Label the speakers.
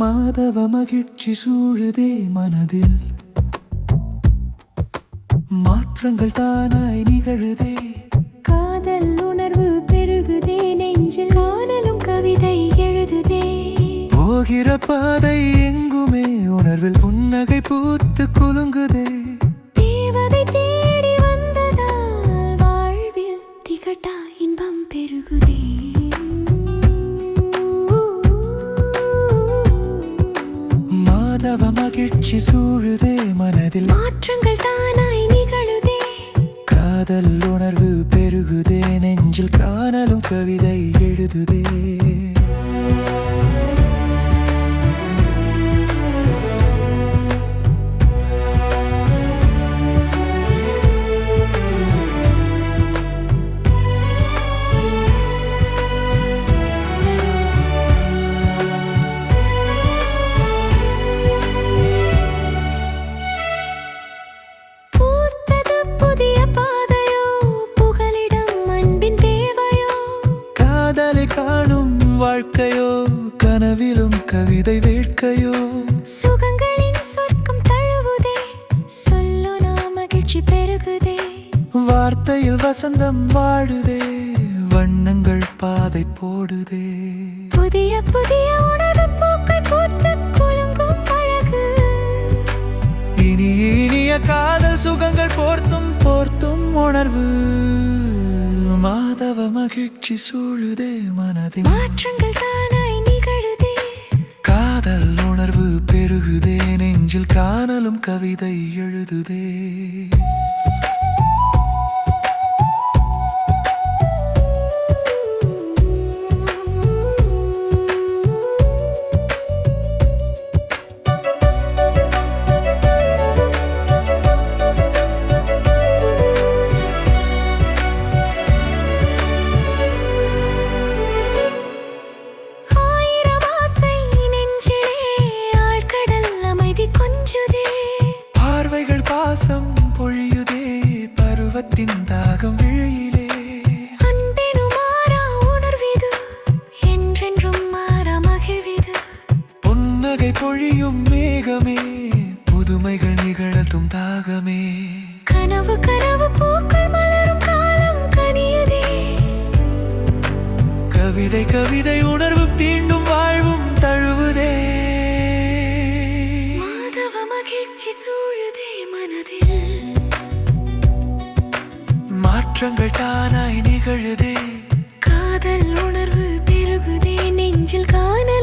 Speaker 1: மாதவ மகிழ்ச்சி சூழுதே மனதில். மாற்றங்கள் தானாய் நிகழுதே.
Speaker 2: காதல் உணர்வு பெருகுதே நெஞ்சில். காணலும் கவிதை எழுதுதே.
Speaker 1: போகிற பாதை எங்குமே உணர்வில் புன்னகை பூத்து குலுங்குதே. மகிழ்ச்சி சூழுதே மனதில்.
Speaker 2: மாற்றங்கள் தானாய் நிகழுதே.
Speaker 1: காதல் உணர்வு பெருகுதே நெஞ்சில் காணலும் கவிதை எழுதுதே. காதலை காணும் வாழ்க்கையோ கனவிலும் கவிதை வேட்கையோ.
Speaker 2: சுகங்களின் சொர்க்கம் தழுவுதே சொல்லுனா மகிழ்ச்சி பெருகுதே.
Speaker 1: வார்த்தையில் வசந்தம் வாழுதே வண்ணங்கள் பாதை போடுதே.
Speaker 2: புதிய புதிய உணர்வு பூக்கள் பூத்து குலுங்கும் அழகு.
Speaker 1: இனி இனிய காதல் சுகங்கள் போர்த்தும் மகிழ்ச்சி சூழுதே மனதில்
Speaker 2: மாற்றங்கள் தானாய் நிகழுதே.
Speaker 1: காதல் உணர்வு பெருகுதே நெஞ்சில் காணலும் கவிதை எழுதுதே. பருவத்தின் தாகம் விழியிலே. புன்னகை பொழியும் மேகமே புதுமைகள் நிகழத்தும் தாகமே.
Speaker 2: கனவு கனவு பூக்கள் மலரும் காலம் கனியுதே.
Speaker 1: கவிதை கவிதை உணர்வு மாற்றங்கள்
Speaker 2: தானாய் நிகழுதே. காதல் உணர்வு
Speaker 1: பெருகுதே நெஞ்சில் காண